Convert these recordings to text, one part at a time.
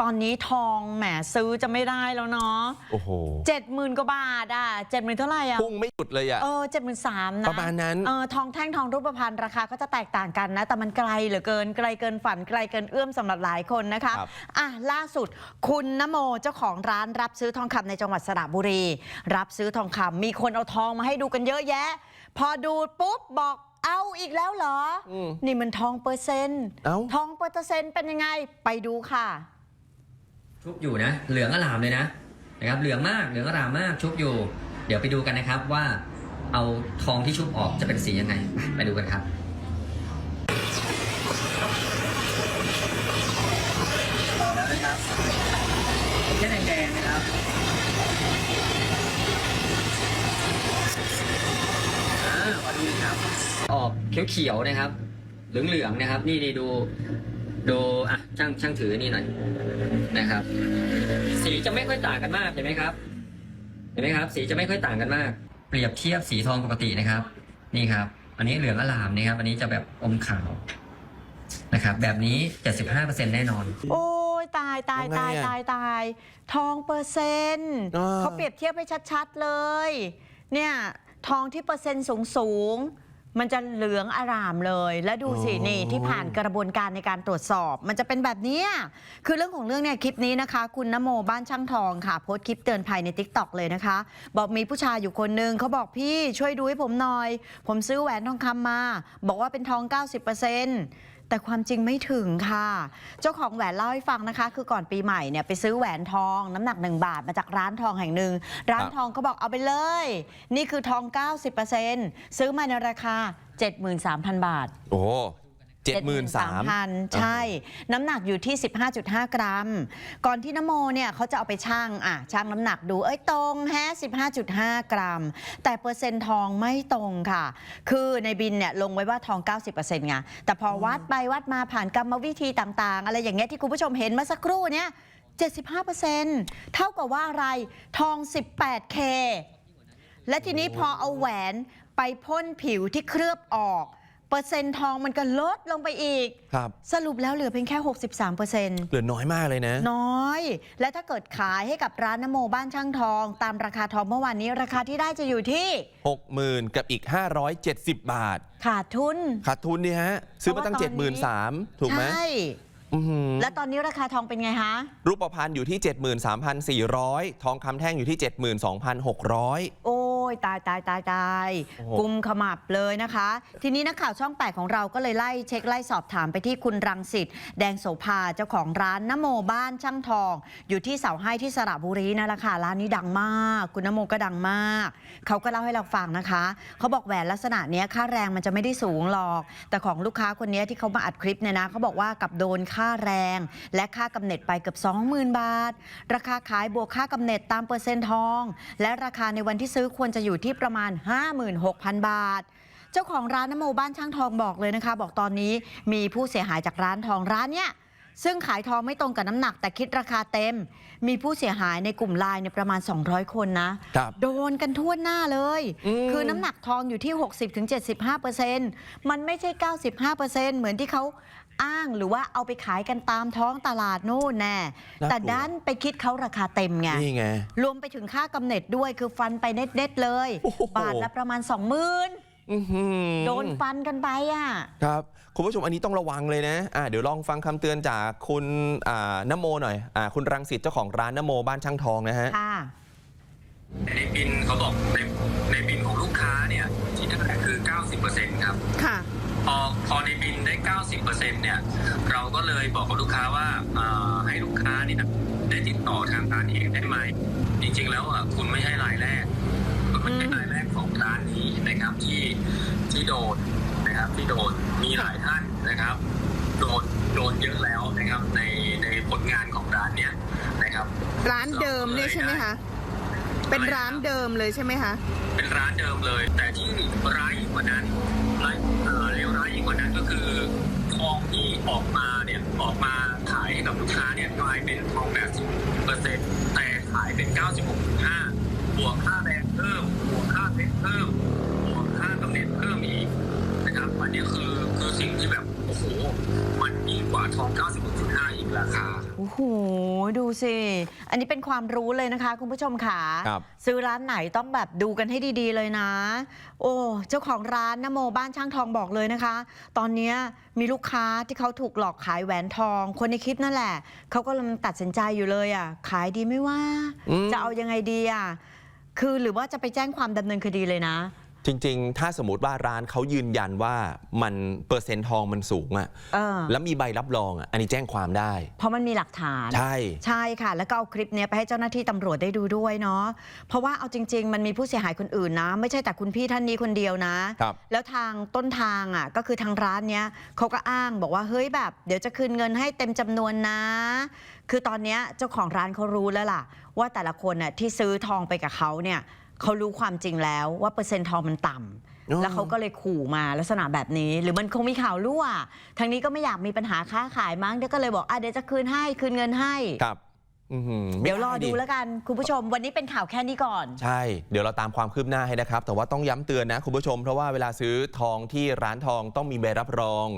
ตอนนี้ทองแหมซื้อจะไม่ได้แล้วเนาะโอ้โหเจ็ดหมื่นกว่าบาทอะเจ็ดหมื่นเท่าไหร่อะพุ่งไม่หยุดเลยอะเออเจ็ดหมื่นสามนะประมาณนั้นเออทองแท่งทองรูปพรรณราคาก็จะแตกต่างกันนะ แต่มันไกลเหลือเกินไกลเกินฝันไกลเกินเอื้อมสำหรับหลายคนนะคะครับอะล่าสุดคุณนโมเจ้าของร้านรับซื้อทองคำในจังหวัดสระบุรี รับซื้อทองคำมีคนเอาทองมาให้ดูกันเยอะแยะ พอดูปุ๊บบอกเอาอีกแล้วเหรออมนี่มันทองเปอร์เซ็นต์เอ้าทองเปอร์เซ็นต์เป็นยังไง ไปดูค่ะ ชุบอยู่นะ เหลืองอลามเลยนะนะครับ เหลืองมากเหลืองอลามมากชุบอยู่ เดี๋ยวไปดูกันนะครับว่าเอาทองที่ชุบออกจะเป็นสียังไง ไปไปดูกันครับแล้วนะครับแค่แดงๆนะครับอ่ามาดูครับออกเขียวๆนะครับ เหลืองๆนะครับ นี่นี่ดู ดูอะช่างช่างถือนี่หน่อยนะครับ สีจะไม่ค่อยต่างกันมากเห็นไหมครับ เห็นไหมครับ สีจะไม่ค่อยต่างกันมาก เปรียบเทียบสีทองปกตินะครับ นี่ครับ อันนี้เหลืองอลามนะครับ อันนี้จะแบบอมขาวนะครับ แบบนี้ 75%แน่นอน โอ้ยตายตายยังไงตายอะตายตาย ทองเปอร์เซ็นต์อ่า เขาเปรียบเทียบให้ชัด ๆ เลย เนี่ย ทองที่เปอร์เซ็นต์สูงสูงๆ มันจะเหลืองอารามเลย แล้วดูสินี่ที่ผ่านกระบวนการในการตรวจสอบ มันจะเป็นแบบเนี้ยคือเรื่องของเรื่องเนี่ยคลิปนี้นะคะ คุณนโมบ้านช่างทองค่ะ โพสต์คลิปเตือนภัยใน t ิ k t o k เลยนะคะ บอกมีผู้ชายอยู่คนนึงเขาบอกพี่ช่วยดูให้ผมหน่อย ผมซื้อแหวนทองคำมา บอกว่าเป็นทอง 90% แต่ความจริงไม่ถึงค่ะ เจ้าของแหวนเล่าให้ฟังนะคะ คือก่อนปีใหม่เนี่ยไปซื้อแหวนทองน้ำหนัก 1 บาทมาจากร้านทองแห่งหนึ่ง ร้านทองก็บอกเอาไปเลย นี่คือทอง 90%ซื้อมาในราคา 73,000 บาท โอ้ 73,000 ใช่ น้ำหนักอยู่ที่ 15.5 กรัม ก่อนที่นโมเนี่ยเขาจะเอาไปชั่งอะชั่งน้ำหนักดูเอ้ยตรงแฮะ15.5 กรัม แต่เปอร์เซ็นต์ทองไม่ตรงค่ะ คือในบินเนี่ยลงไว้ว่าทอง 90%ไงแต่พอวัดไปวัดมาผ่านกรรมวิธีต่างๆ อะไรอย่างเงี้ยที่คุณผู้ชมเห็นเมื่อสักครู่เนี่ย75%เท่ากับว่าอะไรทอง 18K และทีนี้พอเอาแหวนไปพ่นผิวที่เคลือบออก เปอร์เซ็นต์ทองมันก็ลดลงไปอีก ครับ สรุปแล้วเหลือเพียงแค่ 63เปอร์เซ็นต์เหลือน้อยมากเลยนะ น้อย และถ้าเกิดขายให้กับร้านนโมบ้านช่างทอง ตามราคาทองเมื่อวานนี้ราคาที่ได้จะอยู่ที่หกหมื่นกับอีก 570 บาท ขาดทุน ขาดทุนนี่ฮะ ซื้อมาตั้ง เพราะว่าตอนนี้ 73,000ถูกไหมใช่ อื้อหือและตอนนี้ราคาทองเป็นไงคะ รูปพรรณอยู่ที่ 73,400 ทองคำแท่งอยู่ที่ 72,600 โอ้ ยตายตายตายตายโอ้โห กุมขมับเลยนะคะ ทีนี้นักข่าวช่องแปดของเราก็เลยไล่เช็คไล่สอบถามไปที่คุณรังสิตแดงโสภาเจ้าของร้านนโมบ้านช่างทอง อยู่ที่เสาให้ที่สระบุรีนั่นแหละค่ะร้านนี้ดังมาก คุณนโมก็ดังมาก เขาก็เล่าให้เราฟังนะคะ เขาบอกแหวนลักษณะเนี้ยค่าแรงมันจะไม่ได้สูงหรอก แต่ของลูกค้าคนเนี้ยที่เขามาอัดคลิปเนี่ยนะเขาบอกว่ากับโดนค่าแรง และค่ากำเนิดไปเกือบ20,000 บาท ราคาขายบวกค่ากำเนิดตามเปอร์เซ็นต์ทอง และราคาในวันที่ซื้อควรจะอยู่ที่ประมาณ 56,000 บาท เจ้าของร้านน้ำโมบ้านช่างทองบอกเลยนะคะ บอกตอนนี้มีผู้เสียหายจากร้านทองร้านเนี้ย ซึ่งขายทองไม่ตรงกับน้ำหนัก แต่คิดราคาเต็ม มีผู้เสียหายในกลุ่มไลน์เนี่ยประมาณ 200 คนนะ ครับโดนกันทั่วหน้าเลย อืม คือน้ำหนักทองอยู่ที่ 60-75%มันไม่ใช่ 95%เหมือนที่เขาอ้างหรือว่าเอาไปขายกันตามท้องตลาดนู่นแน่ แต่ด้านไปคิดเขาราคาเต็มไง นี่ไง รวมไปถึงค่ากำเนิดด้วยคือฟันไปเน็ตๆเลย โอ้โห บาทละประมาณ 20,000อื้อหือ โดนฟันกันไปอะ ครับ คุณผู้ชมอันนี้ต้องระวังเลยนะอ่าเดี๋ยวลองฟังคำเตือนจากคุณอ่านโมหน่อยอ่าคุณรังสิตเจ้าของร้านนโมบ้านช่างทองนะฮะค่ะในบินเขาบอกในในบินของลูกค้าเนี่ยที่ได้คือ 90%ครับ ค่ะ พอพอในบินได้ 90%เนี่ย เราก็เลยบอกกับลูกค้าว่าเอ่อให้ลูกค้าเนี่ยได้ติดต่อทางร้านเองได้ไหมจริง ๆ แล้วอะคุณไม่ใช่รายแรกคุณไม่ใช่รายแรกของร้านนี้นะครับที่ที่โดนนะครับที่โดนมีหลายท่านนะครับ โดนโดนเยอะแล้วนะครับในในผลงานของร้านเนี้ยนะครับ ร้านเดิมเนี่ยใช่ไหมคะเป็นร้านเดิมเลยใช่ไหมคะเป็นร้านเดิมเลย แต่ที่ร้ายยิ่งกว่านั้นร้ายเอ่อเลวร้ายยิ่งกว่านั้นก็คือทองที่ออกมาเนี่ยออกมาขายให้กับลูกค้าเนี่ยกลายเป็นทองแบบ10เปอร์เซ็นต์แต่ขายเป็น 96.5บวกค่าแรงเพิ่ม บวกค่าเพชรเพิ่ม บวกค่ากำเนิดเพิ่มอีก นะครับอันนี้คือคือสิ่งที่แบบโอ้โหมันยิ่งกว่าทอง96.5 อีกราคา โอ้โห ดูสิ อันนี้เป็นความรู้เลยนะคะ คุณผู้ชมค่ะครับ ซื้อร้านไหนต้องแบบดูกันให้ดีๆเลยนะ โอ้ เจ้าของร้านนโมบ้านช่างทองบอกเลยนะคะ ตอนเนี้ยมีลูกค้าที่เขาถูกหลอกขายแหวนทอง คนในคลิปนั่นแหละ เขาก็กำลังตัดสินใจอยู่เลยอะ ขายดีไหม่ว่า อืม จะเอายังไงดีอะ คือหรือว่าจะไปแจ้งความดำเนินคดีเลยนะ จริง ๆ ถ้าสมมติว่าร้านเขายืนยันว่ามันเปอร์เซ็นต์ทองมันสูงอะเออ แล้วมีใบรับรองอะอันนี้แจ้งความได้ เพราะมันมีหลักฐาน ใช่ ใช่ค่ะ แล้วก็เอาคลิปเนี้ยไปให้เจ้าหน้าที่ตำรวจได้ดูด้วยเนาะเพราะว่าเอาจริง ๆ มันมีผู้เสียหายคนอื่นนะ ไม่ใช่แต่คุณพี่ท่านนี้คนเดียวนะ ครับ แล้วทางต้นทางอะก็คือทางร้านเนี้ยเขาก็อ้างบอกว่าเฮ้ยแบบ เดี๋ยวจะคืนเงินให้เต็มจำนวนนะ คือตอนเนี้ยเจ้าของร้านเขารู้แล้วล่ะ ว่าแต่ละคนน่ะที่ซื้อทองไปกับเขาเนี่ย เขารู้ความจริงแล้วว่าเปอร์เซ็นต์ทองมันต่ำอ๋อ แล้วเขาก็เลยขู่มาลักษณะแบบนี้ หรือมันคงมีข่าวรั่วทางนี้ก็ไม่อยากมีปัญหาค้าขายมั้งเดี๋ยวก็เลยบอกอะเดี๋ยวจะคืนให้คืนเงินให้ ครับ อื้อหือไม่เดี๋ยวรอไดูแล้วกัน คุณผู้ชม วันนี้เป็นข่าวแค่นี้ก่อน ใช่ เดี๋ยวเราตามความคืบหน้าให้นะครับ แต่ว่าต้องย้ำเตือนนะคุณผู้ชม เพราะว่าเวลาซื้อทองที่ร้านทองต้องมีใบรับรอง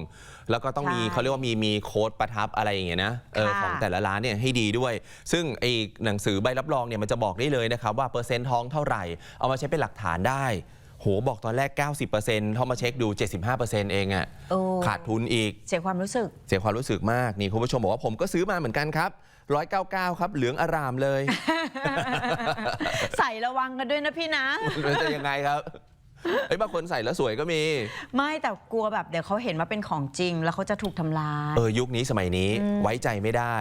แล้วก็ต้องมีใช่เขาเรียกว่ามีมีโค้ดประทับอะไรอย่างเงี้ยนะเออค่ะ ของแต่ละร้านเนี่ยให้ดีด้วย ซึ่งไอ้หนังสือใบรับรองเนี่ยมันจะบอกได้เลยนะครับว่าเปอร์เซ็นต์ทองเท่าไหร่ เอามาใช้เป็นหลักฐานได้ โหบอกตอนแรก 90%เขามาเช็คดู 75%เองอะโอ้ขาดทุนอีก เสียความรู้สึก เสียความรู้สึกมาก นี่คุณผู้ชมบอกว่าผมก็ซื้อมาเหมือนกันครับ 199 ครับ เหลืองอารามเลย ใส่ระวังกันด้วยนะพี่นะ มันจะยังไงครับเอ้ยบางคนใส่แล้วสวยก็มี ไม่แต่กลัวแบบเดี๋ยวเขาเห็นว่าเป็นของจริง แล้วเขาจะถูกทำลาย เออยุคนี้สมัยนี้อืมไว้ใจไม่ได้